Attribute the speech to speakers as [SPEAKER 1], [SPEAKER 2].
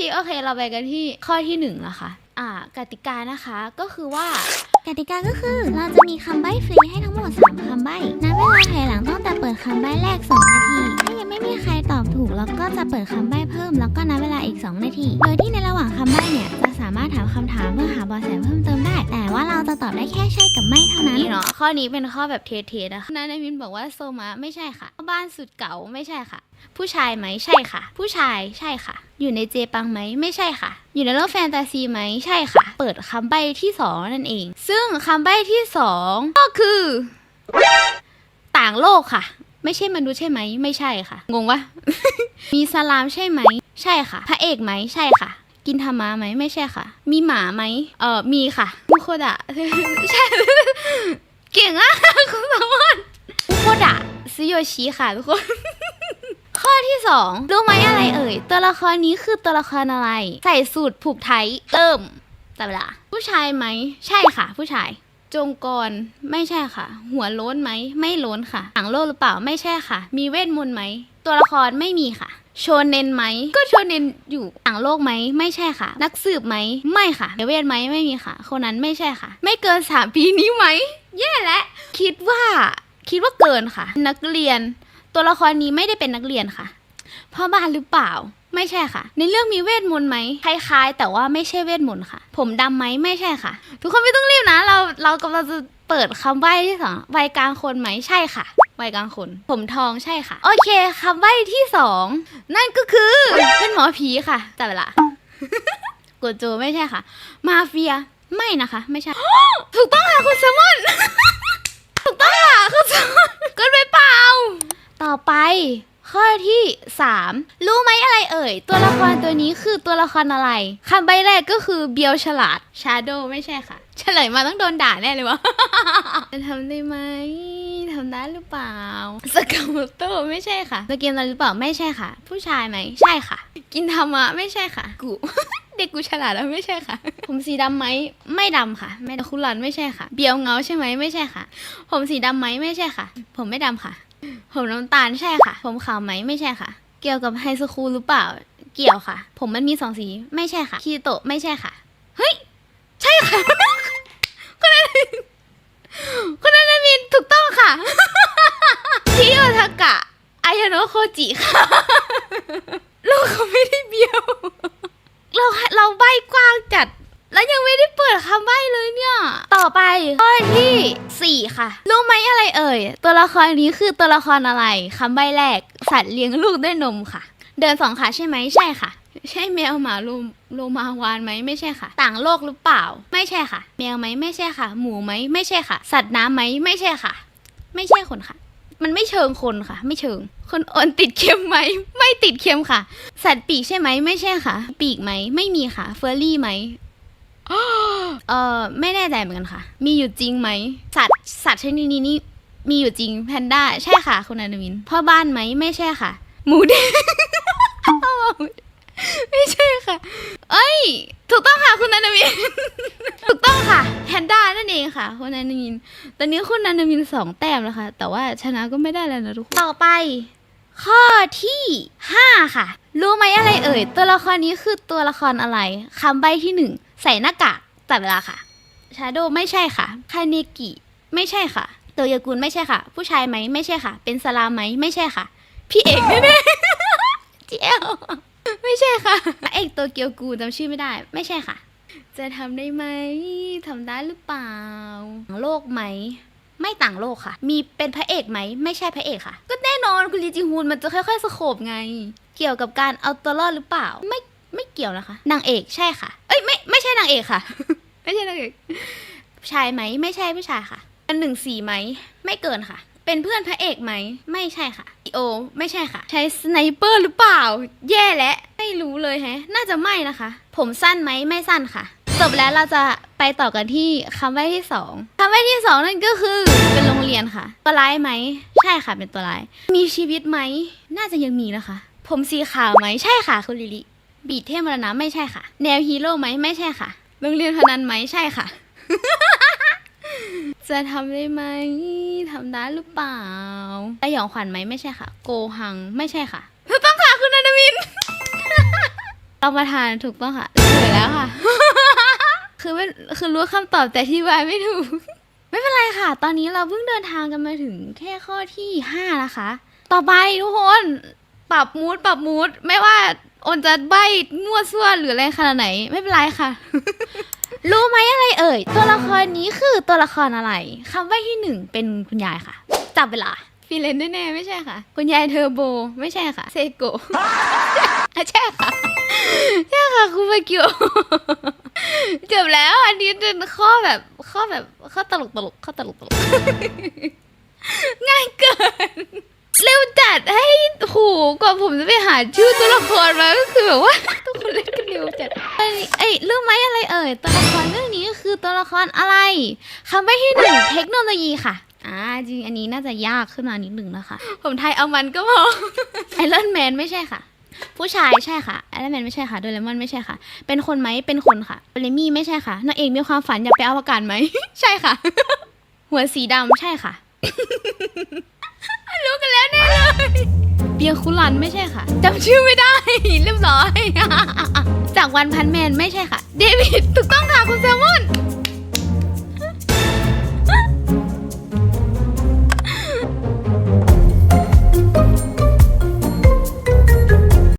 [SPEAKER 1] ทีโอเคเราไปกันที่ข้อที่หนึ่งนะคะ อ่ากติกานะคะก็คือว่า
[SPEAKER 2] กติกาก็คือ เราจะมีคำใบ้ฟรีให้ทั้งหมด 3 คำใบ้นับเวลาถอยหลังตั้งแต่เปิดคำใบ้แรก 2 นาที ไม่มีใครตอบถูกเราก็จะเปิดคำใบ้เพิ่ม แล้วก็นับเวลาอีก 2 นาที โดยที่ในระหว่างคำใบ้เนี่ยจะสามารถถามคำถามเพื่อหาเบอแสเพิ่มเติมได้ แต่ว่าเราจะตอบได้แค่ใช่กับไม่เท่านั้น
[SPEAKER 1] นี่เนาะข้อนี้เป็นข้อแบบเทๆนะคะนันมินบอกว่าโซมาไม่ใช่ค่ะ บ้านสุดเก่าไม่ใช่ค่ะ ผู้ชายไหมใช่ค่ะ ผู้ชายใช่ค่ะ อยู่ในเจปังไหมไม่ใช่ค่ะ อยู่ในโลกแฟนตาซีไหมใช่ค่ะ เปิดคำใบ้ที่สองนั่นเอง ซึ่งคำใบ้ที่สองก็คือ ต่างโลกค่ะ ไม่ใช่มนุษย์ใช่ไหม ไม่ใช่ค่ะ งงวะ มีสลามใช่ไหม ใช่ค่ะ พระเอกไหม ใช่ค่ะ กินธรรมะไหม ไม่ใช่ค่ะ มีหมาไหม เออมีค่ะมุโคดะใช่ เก่งอะคุณสามารถมุโคดะซิโยชิค่ะทุกคน ข้อที่สองรู้ไหมอะไรเอ่ย ตัวละครนี้คือตัวละครอะไร ใส่สูตรผูกไทยเติมแต่เวลาผู้ชายไหม ใช่ค่ะ ผู้ชาย จงกรไม่ใช่ค่ะ หัวโล้นไหม ไม่โล้นค่ะหนังโลกหรือเปล่าไม่ใช่ค่ะ มีเวทมนต์ไหม ตัวละครไม่มีค่ะ โชเนนไหม ก็โชเนนอยู่ต่างโลกไหม ไม่ใช่ค่ะ นักสืบไหม ไม่ค่ะเวทไหมไม่มีค่ะ คนนั้นไม่ใช่ค่ะ ไม่เกินสามปีนี้ไหม แย่แล้วคิดว่า คิดว่าเกินค่ะ นักเรียน ตัวละครนี้ไม่ได้เป็นนักเรียนค่ะพ่อบ้านหรือเปล่า ไม่ใช่ค่ะ ในเรื่องมีเวทมนต์ไหมคล้ายๆ แต่ว่าไม่ใช่เวทมนต์ค่ะ ผมดำไหมไม่ใช่ค่ะ ทุกคนไม่ต้องรีบนะ เราเรากำลังจะเปิดคำใบ้ที่สองวัยกลางคนไหมใช่ค่ะวัยกลางคน ผมทองใช่ค่ะ โอเคคำใบ้ที่สองนั่นก็คือเป็นหมอผีค่ะจับเวลากดโจไม่ใช่ค่ะ มาเฟียไม่นะคะ ไม่ใช่ ถูกต้องค่ะคุณแซมมอนถูกต้องค่ะคุณแซมมอนเกินไปเปล่า ต่อไป ข้อที่ 3 รู้ไหมอะไรเอ่ย ตัวละครตัวนี้คือตัวละครอะไรคำใบแรกก็คือเบียวฉลาดชาโดไม่ใช่ค่ะ เฉลยมาต้องโดนด่าแน่เลยวะจะทำได้ไหมทำได้หรือเปล่าสกาโมโตไม่ใช่ค่ะสเกมอะไรหรือเปล่าไม่ใช่ค่ะ ผู้ชายไหมใช่ค่ะ กินธรรมะไม่ใช่ค่ะ กูเด็กกูฉลาดแล้วไม่ใช่ค่ะ ผมสีดำไหมไม่ดำค่ะไม่ดำคุรันไม่ใช่ค่ะ เบียวเงาใช่ไหมไม่ใช่ค่ะ ผมสีดำไหมไม่ใช่ค่ะ ผมไม่ดำค่ะ ผมน้ำตาลใช่ค่ะ ผมขาวไหมไม่ใช่ค่ะ เกี่ยวกับไฮสคูลหรือเปล่า เกี่ยวค่ะ ผมมันมีสองสี ไม่ใช่ค่ะคีโตะไม่ใช่ค่ะ เฮ้ย ใช่ค่ะ คนนั้นคนนั้นมีนถูกต้องค่ะชิโอทากะอายโนโคจิค่ะลูกเขาไม่ได้เบี้ยว เราเราใบกว้างจัด แล้วยังไม่ได้เปิดคำใบเลยเนี่ย ต่อไปข้อที่ 4 ค่ะ รู้ไหมอะไรเอ่ย ตัวละครนี้คือตัวละครอะไรคำใบแรก สัตว์เลี้ยงลูกด้วยนมค่ะ เดินสองขาใช่ไหมใช่ค่ะ ใช่แมวหมาโลโลมาวานไหมไม่ใช่ค่ะ ต่างโลกหรือเปล่า ไม่ใช่ค่ะ แมวไหมไม่ใช่ค่ะ หมูไหมไม่ใช่ค่ะ สัตว์น้ำไหมไม่ใช่ค่ะ ไม่ใช่คนค่ะ มันไม่เชิงคนค่ะ ไม่เชิง คนอ่อนติดเค็มไหมไม่ติดเค็มค่ะ สัตว์ปีกใช่ไหมไม่ใช่ค่ะ ปีกไหมไม่มีค่ะเฟอร์รี่ไหม เออไม่แน่ใจเหมือนกันค่ะ มีอยู่จริงไหมสัตว์สัตว์ชนิดนี้นี่มีอยู่จริงแพนด้าใช่ค่ะ คุณอนุวินพ่อบ้านไหมไม่ใช่ค่ะ หมูแดงไม่ใช่ค่ะ เอ้ย ถูกต้องค่ะคุณอนุวิน ถูกต้องค่ะแพนด้านั่นเองค่ะ คุณอนุวิน ตอนนี้คุณอนุวินสองแต้มแล้วค่ะ แต่ว่าชนะก็ไม่ได้แล้วนะทุกคนต่อไป ข้อที่ห้าค่ะ รู้ไหมอะไรเอ่ย ตัวละครนี้คือตัวละครอะไรคำใบที่หนึ่ง ใส่หน้ากากตัดเวลาค่ะชาโดไม่ใช่ค่ะคาเนกิไม่ใช่ค่ะโตโยกุนไม่ใช่ค่ะ ผู้ชายไหมไม่ใช่ค่ะ เป็นสลามไหมไม่ใช่ค่ะ พี่เอกแน่ๆเจียวไม่ใช่ค่ะเอกโตเกียวกูจำชื่อไม่ได้ ไม่ใช่ค่ะ จะทำได้ไหมทำได้หรือเปล่าต่างโลกไหม ไม่ต่างโลกค่ะ มีเป็นพระเอกไหม ไม่ใช่พระเอกค่ะ ก็แน่นอนคุณลีจิฮุนมันจะค่อยๆสโคบไง เกี่ยวกับการเอาตัวรอดหรือเปล่า ไม่ไม่เกี่ยวนะคะ นางเอกใช่ค่ะ ไม่ไม่ใช่นางเอกค่ะ ไม่ใช่นางเอกผู้ชายไหม ไม่ใช่ผู้ชายค่ะเป็นหนึ่งสีไหม ไม่เกินค่ะ เป็นเพื่อนพระเอกไหม ไม่ใช่ค่ะโอ ไม่ใช่ค่ะ ใช้สไนเปอร์หรือเปล่า แย่และ ไม่รู้เลยแฮะ น่าจะไม่นะคะ ผมสั้นไหม ไม่สั้นค่ะ จบแล้วเราจะไปต่อกันที่คำใบ้ที่สองคำใบ้ที่สองนั่นก็คือ เป็นโรงเรียนค่ะ ตัวร้ายไหม ใช่ค่ะ เป็นตัวร้าย มีชีวิตไหม น่าจะยังมีนะคะ ผมสีขาวไหม ใช่ค่ะคุณลิลิ บีดเทพมรณะไม่ใช่ค่ะ แนวฮีโร่ไหมไม่ใช่ค่ะโรงเรียนพนันไหมใช่ค่ะ จะทำได้ไหมทำได้หรือเปล่าสยองขวัญไหมไม่ใช่ค่ะ โกหังไม่ใช่ค่ะถูกต้องค่ะคุณอนาวินเรามาทานถูกต้องค่ะเฉลยแล้วค่ะ คือไม่คือรู้คำตอบแต่ที่วายไม่ถูก ไม่เป็นไรค่ะ ตอนนี้เราเพิ่งเดินทางกันมาถึงแค่ข้อที่ห้านะคะ ต่อไปทุกคน ปรับมูดปรับมูดไม่ว่า โอนจะใบมั่วซั่วหรืออะไรขนาดไหน ไม่เป็นไรค่ะ รู้ไหมอะไรเอ่ย ตัวละครนี้คือตัวละครอะไรคำใบ้ที่หนึ่งเป็นคุณยายค่ะ จับเวลาฟีเลนแน่ๆไม่ใช่ค่ะ คุณยายเทอร์โบ ไม่ใช่ค่ะ เซโกะอะใช่ค่ะ ใช่ค่ะคุณมาเกียวจบแล้ว อันนี้เป็นข้อแบบข้อแบบข้อตลกตลกข้อตลกตลกง่ายเกิน เร็วจัดให้ โหกว่าผมจะไปหาชื่อตัวละครมาก็คือแบบว่าทุกคนเล่นกันเร็วจัดไอ้ไอ้ยรู้ไหมอะไรเอ่ยตัวละครเรื่องนี้คือตัวละครอะไรคำใบ้ที่หนึ่งเทคโนโลยีค่ะอ่าจริงอันนี้น่าจะยากขึ้นมานิดหนึ่งนะคะ ผมไทยเอามันก็พอไอรอนแมนไม่ใช่ค่ะ ผู้ชายใช่ค่ะไอรอนแมนไม่ใช่ค่ะโดเรมอนไม่ใช่ค่ะ เป็นคนไหมเป็นคนค่ะเรมี่ไม่ใช่ค่ะนางเอกมีความฝันอยากไปอวกาศไหมใช่ค่ะ หัวสีดำใช่ค่ะ รู้กันแล้วแน่เลย เบียร์คุลันไม่ใช่ค่ะจำชื่อไม่ได้ เรียบร้อย จากวันพันแมนไม่ใช่ค่ะ เดวิดถูกต้องค่ะคุณแซมมอน